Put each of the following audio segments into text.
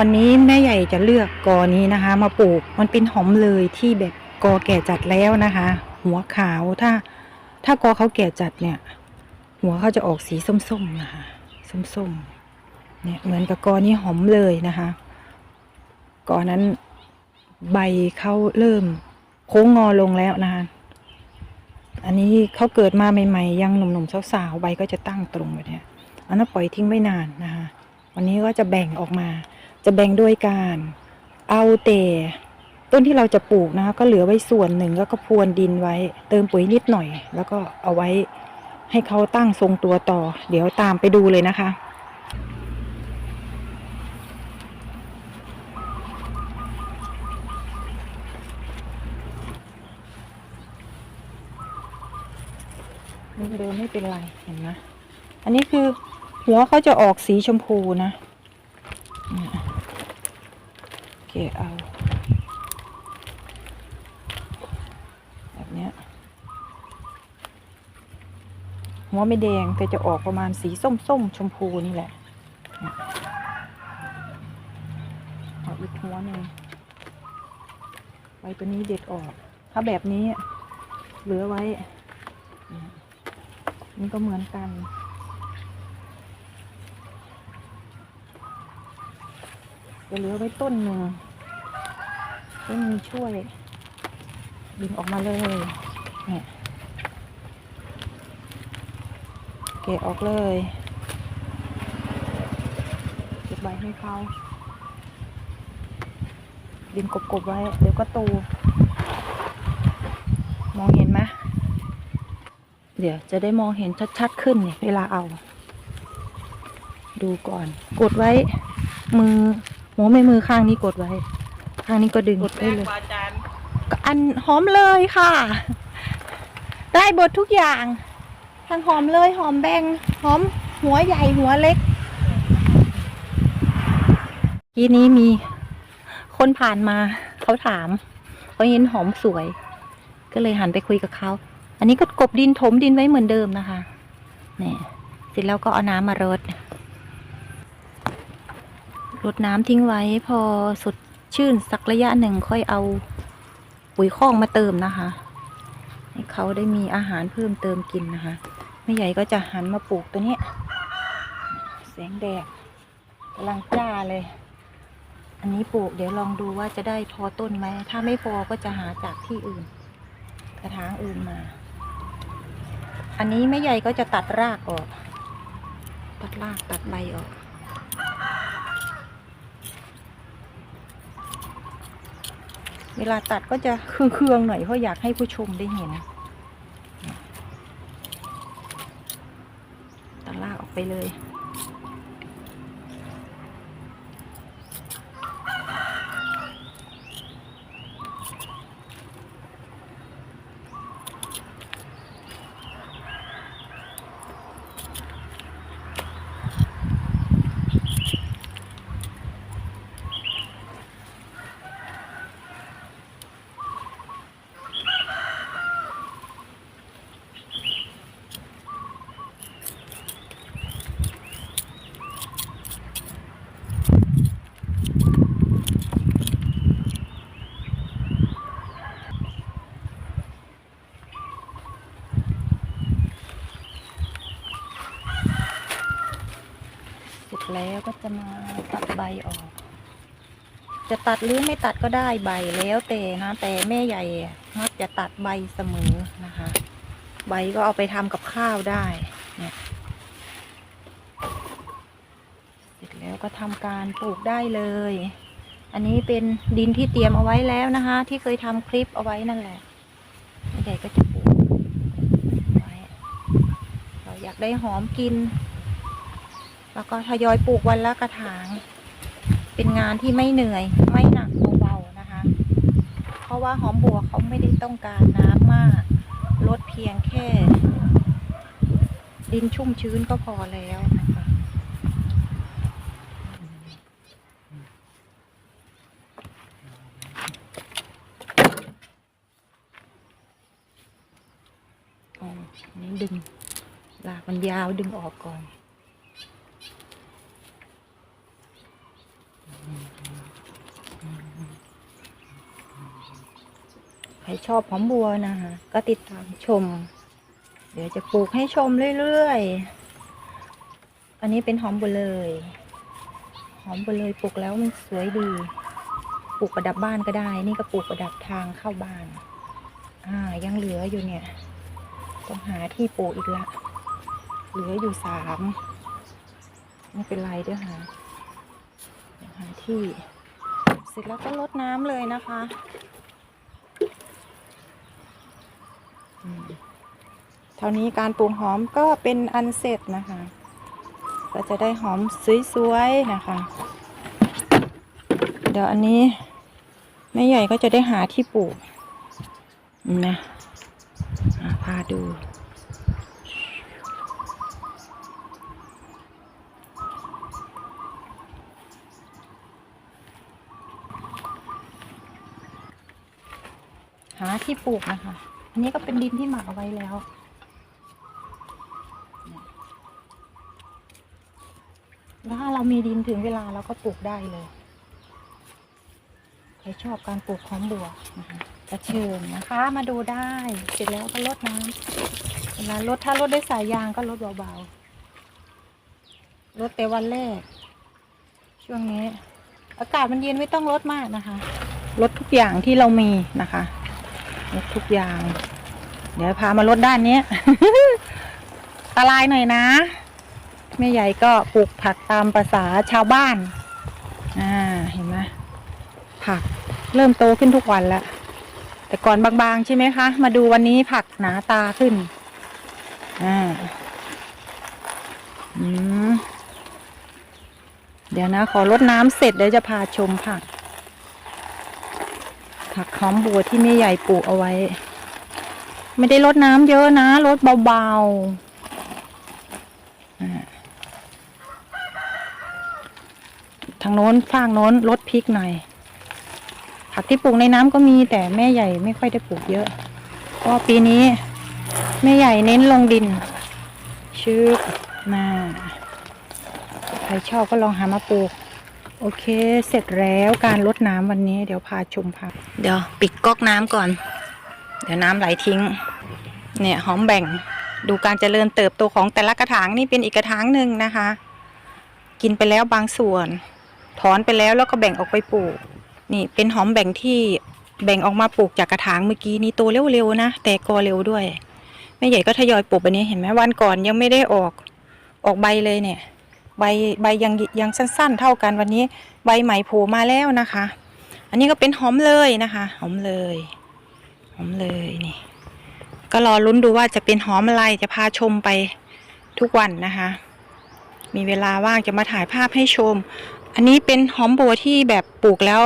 วันนี้แม่ใหญ่จะเลือกกอนี้นะคะ มาปลูกมันเป็นหอมเลยที่แบบกอแก่จัดแล้วนะคะ หัวขาวถ้า ถ้ากอเขาแก่จัดเนี่ย หัวเขาจะออกสีส้มๆนะคะส้มๆเนี่ยเหมือนกับกอนี้หอมเลยนะคะกอนั้นใบเขาเริ่มโค้งงอลงแล้วนะคะอันนี้เขาเกิดมาใหม่ๆยังหนุ่มๆสาวๆใบก็จะตั้งตรงแบบนี้อันนั้นปล่อยทิ้งไว้นานนะคะวันนี้ก็จะแบ่งออกมา จะแบ่งด้วยการเอาแต่ต้นที่เราจะปลูกนะคะก็เหลือไว้ส่วนหนึ่งแล้วก็พรวนดินไว้ เติมปุ๋ยนิดหน่อย แล้วก็เอาไว้ให้เขาตั้งทรงตัวต่อ เดี๋ยวตามไปดูเลยนะคะเดินไม่เป็นไรเห็นไหมอันนี้คือหัวเขาจะออกสีชมพูนะเนี่ยเกะเอา แบบเนี้ยหัวไม่แดงแต่จะออกประมาณสีส้มๆชมพูนี่แหละเอาอีกหัวหนึ่งใบตัวนี้เด็ดออก ถ้าแบบนี้เหลือไว้ นี่ก็เหมือนกันจะเหลือไว้ต้นหนึ่ง ต้นนี้ช่วย ดึงออกมาเลยเนี่ยเกะออกเลยเก็บใบให้เขาดินกบๆไว้ เดี๋ยวก็โตมองเห็นไหมเดี๋ยวจะได้มองเห็นชัดๆขึ้นเนี่ยเวลาเอา ดูก่อน กดไว้มือหัวไม่มือข้างนี้กดไว้ ข้างนี้ก็ดึงกดแรได้งเลยกว่าอาจารย์ก็อันหอมเลยค่ะ ได้บททุกอย่างทั้งหอมเลยหอมแบงหอมหัวใหญ่หัวเล็ก ทีนี้มีคนผ่านมาเขาถามเขาเห็นหอมสวย ก็เลยหันไปคุยกับเขาอันนี้ก็กบดินถมดินไว้เหมือนเดิมนะคะเนี่ยเสร็จแล้วก็เอาน้ำมารดรดน้ำทิ้งไว้พอสด ชื่นสักระยะหนึ่งค่อยเอาปุ๋ยคอกมาเติมนะคะ ให้เขาได้มีอาหารเพิ่มเติมกินนะคะแม่ใหญ่ก็จะหันมาปลูกตัวนี้แสงแดดกำลังจ้าเลย อันนี้ปลูกเดี๋ยวลองดูว่าจะได้พอต้นไหม ถ้าไม่พอก็จะหาจากที่อื่น กระถางอื่นมา อันนี้แม่ใหญ่ก็จะตัดรากออก ตัดรากตัดใบออก เวลาตัดก็จะเคืองๆหน่อยเพราะอยากให้ผู้ชมได้เห็นตัดรากออกไปเลย เสร็จแล้วก็จะมาตัดใบออก จะตัดหรือไม่ตัดก็ได้ใบแล้วแต่นะ แต่แม่ใหญ่มักจะตัดใบเสมอนะคะ ใบก็เอาไปทำกับข้าวได้ เนี่ย เสร็จแล้วก็ทำการปลูกได้เลย อันนี้เป็นดินที่เตรียมเอาไว้แล้วนะคะ ที่เคยทำคลิปเอาไว้นั่นแหละแม่ใหญ่ก็จะปลูกไว้เราอยากได้หอมกิน แล้วก็ทยอยปลูกวันละกระถาง เป็นงานที่ไม่เหนื่อย ไม่หนักเบาๆนะคะ เพราะว่าหอมบัวเขาไม่ได้ต้องการน้ำมากลดเพียงแค่ ดินชุ่มชื้นก็พอแล้วนะคะอ๋ออันนี้ดึงลากมันยาวดึงออกก่อน อ ครชอบหอมบัวนะคะ ก็ติดตามชม เดี๋ยวจะปลูกให้ชมเรื่อยๆ อันนี้เป็นหอมบัวเลย หอมบัวเลยปลูกแล้วมันสวยดี ปลูกประดับบ้านก็ได้ นี่ก็ปลูกประดับทางเข้าบ้าน อ่า ยังเหลืออยู่เนี่ย ต้องหาที่ปลูกอีกละ เหลืออยู่สาม ไม่เป็นไรเดี๋ยวหาหาที่ เสร็จแล้วก็ลดน้ำเลยนะคะอืม เท่านี้การปลูกหอมก็เป็นอันเสร็จนะคะ ก็จะได้หอมสวยๆนะคะ เดี๋ยวอันนี้แม่ใหญ่ก็จะได้หาที่ปลูกนะอะพาดูหาที่ปลูกนะคะ อันนี้ก็เป็นดินที่หมักเอาไว้แล้ว แล้วถ้า เรามีดินถึงเวลาเราก็ปลูกได้เลยใครชอบการปลูกหอมบัวนะคะจะเชิญนะคะ มาดูได้ เสร็จแล้วก็ลดน้ำเวลาลดถ้าลดด้วยสายยางก็ลดเบาๆลดแต่วันแรก ช่วงนี้ อากาศมันเย็นไม่ต้องลดมากนะคะลดทุกอย่างที่เรามีนะคะลดทุกอย่าง เดี๋ยวพามาลดด้านนี้ยอันตรายหน่อยนะ แม่ใหญ่ก็ปลูกผักตามภาษาชาวบ้าน อ่า เห็นไหมผักเริ่มโตขึ้นทุกวันแล้วแต่ก่อนบางๆใช่ไหมคะ มาดูวันนี้ผักหนาตาขึ้น อ่า อืม เดี๋ยวนะ ขอลดน้ำเสร็จเดี๋ยวจะพาชมผัก ผักหอมบัวที่แม่ใหญ่ปลูกเอาไว้ ไม่ได้ลดน้ำเยอะนะลดเบาๆอ่าทางโน้นฟางโน้นลดพริกหน่อย ผักที่ปลูกในน้ำก็มีแต่แม่ใหญ่ไม่ค่อยได้ปลูกเยอะเพราะปีนี้ แม่ใหญ่เน้นลงดิน ชื่อมาใครชอบก็ลองหามาปลูก โอเค เสร็จแล้วการลดน้ำวันนี้ เดี๋ยวพาชมผักเดี๋ยวปิดก๊อกน้ำก่อน เดี๋ยวน้ำไหลทิ้ง เนี่ยหอมแบ่งดูการเจริญเติบโตของแต่ละกระถางนี่เป็นอีกกระถางหนึ่งนะคะ กินไปแล้วบางส่วน ถอนไปแล้วแล้วก็แบ่งออกไปปลูก นี่เป็นหอมแบ่งที่แบ่งออกมาปลูกจากกระถางเมื่อกี้นี้โตเร็วๆนะแต่กอเร็วด้วยแม่ใหญ่ก็ทยอยปลูกแบบนี้เห็นไหมวันก่อนยังไม่ได้ออกออกใบเลยเนี่ย ใบใบยังยังสั้น ๆ เท่ากันวันนี้ ใบใหม่โผล่มาแล้วนะคะ อันนี้ก็เป็นหอมเลยนะคะหอมเลยหอมเลยนี่ ก็รอลุ้นดูว่าจะเป็นหอมอะไรจะพาชมไปทุกวันนะคะ มีเวลาว่างจะมาถ่ายภาพให้ชม อันนี้เป็นหอมบัวที่แบบปลูกแล้ว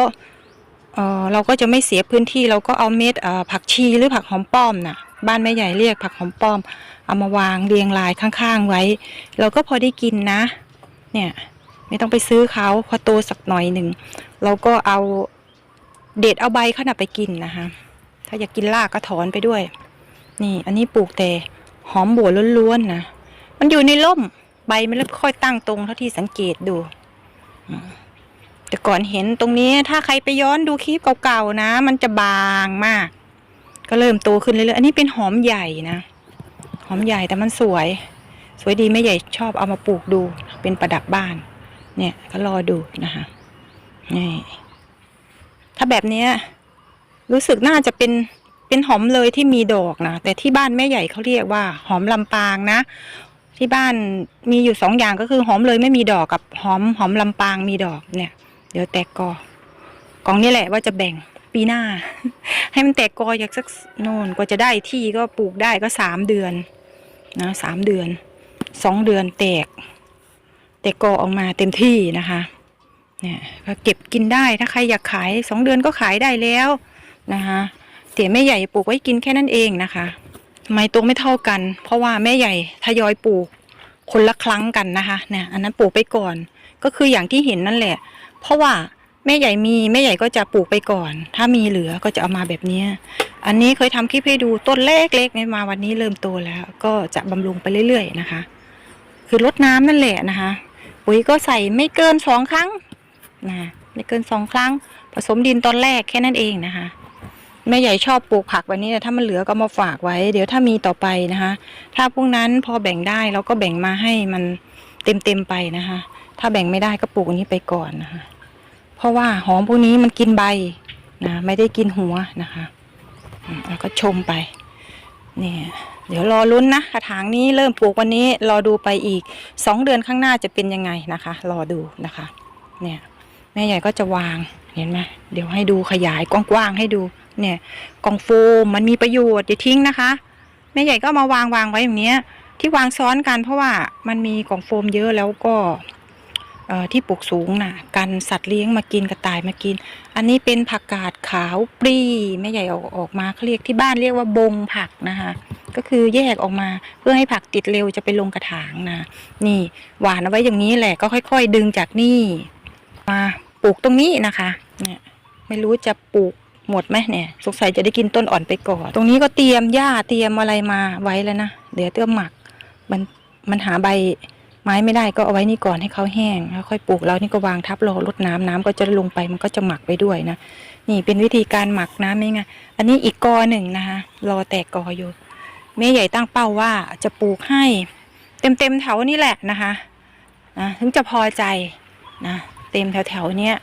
เออเราก็จะไม่เสียพื้นที่เราก็เอาเม็ดผักชีหรือผักหอมป้อมน่ะ บ้านแม่ใหญ่เรียกผักหอมป้อม เอามาวางเรียงรายข้างๆไว้ เราก็พอได้กินนะ เนี่ย ไม่ต้องไปซื้อเขาพอโตสักหน่อยหนึ่งเราก็เอาเด็ดเอาใบขน่ะไปกินนะคะ ถ้าอยากกินรากก็ถอนไปด้วย นี่ อันนี้ปลูกแต่หอมบัวล้วนๆนะมันอยู่ในร่มใบมันไม่ค่อยตั้งตรงเท่าที่สังเกตดู แต่ก่อนเห็นตรงนี้ถ้าใครไปย้อนดูคลิปเก่าๆนะ มันจะบางมาก ก็เริ่มโตขึ้นเรื่อยๆอันนี้เป็นหอมใหญ่นะ หอมใหญ่แต่มันสวย สวยดีแม่ใหญ่ชอบเอามาปลูกดู เป็นประดับบ้าน เนี่ยก็รอดูนะคะนี่ถ้าแบบเนี้ยรู้สึกน่าจะเป็นเป็นหอมเลยที่มีดอกนะแต่ที่บ้านแม่ใหญ่เขาเรียกว่า หอมลำปางนะ ที่บ้านมีอยู่สองอย่างก็คือหอมเลยไม่มีดอกกับหอมหอมลำปางมีดอกเนี่ย เดี๋ยวแตกกอกองนี่แหละว่าจะแบ่งปีหน้า ให้มันแตกกออยากสักโน่นกว่าจะได้ที่ก็ปลูกได้ก็สามเดือนนะสามเดือนสองเดือนแตก แตกกอออกมาเต็มที่นะคะ เนี่ยก็เก็บกินได้ถ้าใครอยากขายสองเดือนก็ขายได้แล้วนะคะเตี๋ยแม่ใหญ่ปลูกไว้กินแค่นั้นเองนะคะ ไมตัวไม่เท่ากัน เพราะว่าแม่ใหญ่ทยอยปลูกคนละครั้งกันนะคะเนี่ยอันนั้นปลูกไปก่อน ก็คืออย่างที่เห็นนั่นแหละ เพราะว่าแม่ใหญ่มีแม่ใหญ่ก็จะปลูกไปก่อน ถ้ามีเหลือก็จะเอามาแบบเนี้ยอันนี้เคยทำคลิปให้ดูต้นเล็กๆเนี่ยมาวันนี้เริ่มโตแล้ว ก็จะบำรุงไปเรื่อยๆนะคะ คือรดน้ำนั่นแหละนะคะ ปุ๋ยก็ใส่ไม่เกินสองครั้งนะไม่เกินสองครั้ง ผสมดินตอนแรกแค่นั้นเองนะคะ แม่ใหญ่ชอบปลูกผักแบบนี้แต่ถ้ามันเหลือก็มาฝากไว้ เดี๋ยวถ้ามีต่อไปนะคะ ถ้าพวกนั้นพอแบ่งได้เราก็แบ่งมาให้มันเต็มเต็มๆไปนะคะ ถ้าแบ่งไม่ได้ก็ปลูกอันนี้ไปก่อนนะคะ เพราะว่าหอมพวกนี้มันกินใบนะไม่ได้กินหัวนะคะแล้วก็ชมไปเนี่ยเดี๋ยวรอลุ้นนะกระถางนี้เริ่มปลูกวันนี้รอดูไปอีกสองเดือนข้างหน้าจะเป็นยังไงนะคะ รอดูนะคะ เนี่ยแม่ใหญ่ก็จะวางเห็นไหมเดี๋ยวให้ดูขยายกว้างๆให้ดู เนี่ยกล่องโฟมมันมีประโยชน์อย่าทิ้งนะคะแม่ใหญ่ก็มาวางวางไว้อย่างเนี้ย ที่วางซ้อนกันเพราะว่ามันมีกล่องโฟมเยอะแล้วก็เอ่อที่ปลูกสูงน่ะกันสัตว์เลี้ยงมากินกระต่ายมากิน อันนี้เป็นผักกาดขาวปรีแม่ใหญ่เอาออกมาเขาเรียกที่บ้านเรียกว่าบงผักนะคะก็คือแยกออกมาเพื่อให้ผักติดเร็วจะไปลงกระถางนะนี่หวานเอาไว้อย่างนี้แหละก็ค่อย ๆ ดึงจากนี่มาปลูกตรงนี้นะคะเนี่ยไม่รู้จะปลูก หมดไหมเนี่ย สงสัยจะได้กินต้นอ่อนไปก่อน ตรงนี้ก็เตรียมหญ้าเตรียมอะไรมาไว้แล้วนะ เดี๋ยวเติมหมัก มันมันหาใบไม้ไม่ได้ก็เอาไว้นี่ก่อนให้เขาแห้งแล้วค่อยปลูกแล้วนี่ก็วางทับรอรดน้ำน้ำก็จะลงไปมันก็จะหมักไปด้วยนะ นี่เป็นวิธีการหมักน้ำนี่ไงอันนี้อีกกอหนึ่งนะคะรอแตกกออยู่แม่ใหญ่ตั้งเป้าว่าจะปลูกให้ เต็มเต็มแถวนี่แหละนะคะนะถึงจะพอใจนะเต็มแถวๆเนี้ย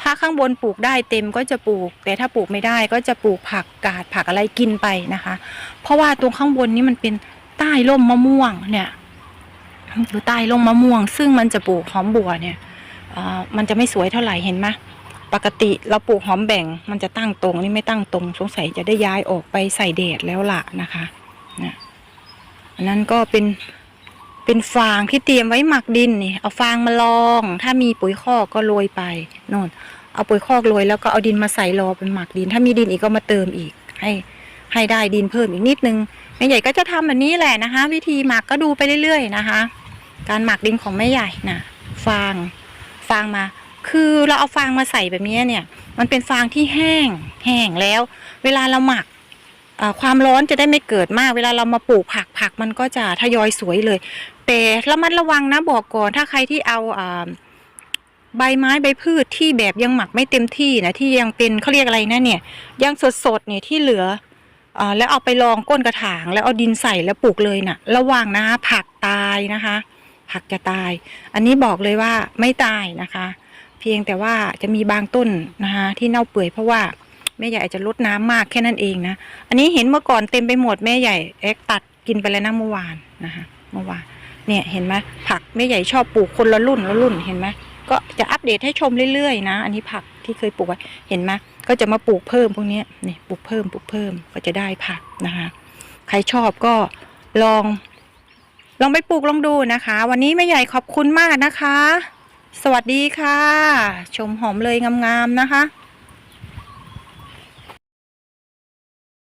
ถ้าข้างบนปลูกได้เต็มก็จะปลูก แต่ถ้าปลูกไม่ได้ก็จะปลูกผักกาดผักอะไรกินไปนะคะ เพราะว่าตรงข้างบนนี้มันเป็นใต้ร่มมะม่วงเนี่ยอยู่ใต้ร่มมะม่วง ซึ่งมันจะปลูกหอมบัวเนี่ยมันจะไม่สวยเท่าไหร่เห็นไหมปกติเราปลูกหอมแบ่ง มันจะตั้งตรงนี่ไม่ตั้งตรง สงสัยจะได้ย้ายออกไปใส่แดดแล้วล่ะนะคะนะอันนั้นก็เป็น เป็นฟางที่เตรียมไว้หมักดินนี่ เอาฟางมาลอง ถ้ามีปุ๋ยคอกก็โรยไปโน่นเอาปุ๋ยคอกโรยแล้วก็เอาดินมาใส่รอเป็นหมักดิน ถ้ามีดินอีกก็มาเติมอีก ให้ให้ได้ดินเพิ่มอีกนิดนึงแม่ใหญ่ก็จะทำแบบนี้แหละนะคะ วิธีหมักก็ดูไปเรื่อยๆนะคะ การหมักดินของแม่ใหญ่นะฟางฟางมา คือเราเอาฟางมาใส่แบบนี้เนี่ย มันเป็นฟางที่แห้งแห้งแล้ว เวลาเราหมัก ความร้อนจะได้ไม่เกิดมาก เวลาเรามาปลูกผักผักมันก็จะทยอยสวยเลย แต่ระมัดระวังนะบอกก่อน ถ้าใครที่เอาอใบไม้ใบพืชที่แบบยังหมักไม่เต็มที่นะที่ยังเป็นเขาเรียกอะไรนะเนี่ยยังสดๆเนี่ยที่เหลืออแล้วเอาไปลองก้นกระถาง แล้วเอาดินใส่แล้วปลูกเลยนะ่ะ ระวังนะผักตายนะคะ ผักจะตาย อันนี้บอกเลยว่าไม่ตายนะคะ เพียงแต่ว่าจะมีบางต้นนะคะที่เน่าเปื่อยเพราะว่า แม่ใหญ่อาจจะลดน้ำมากแค่นั้นเองนะ อันนี้เห็นเมื่อก่อนเต็มไปหมดแม่ใหญ่เอ็กตัดกินไปแล้วนะเมื่อวานนะคะเมื่อวานเนี่ยเห็นไหมผักแม่ใหญ่ชอบปลูกคนละรุ่นละรุ่นเห็นไหมก็จะอัปเดตให้ชมเรื่อยๆนะ อันนี้ผักที่เคยปลูกไว้เห็นไหมก็จะมาปลูกเพิ่มพวกนี้นี่ปลูกเพิ่มปลูกเพิ่มก็จะได้ผักนะคะ ใครชอบก็ลอง ลองไปปลูกลองดูนะคะ วันนี้แม่ใหญ่ขอบคุณมากนะคะ สวัสดีค่ะ ชมหอมเลยงามๆนะคะ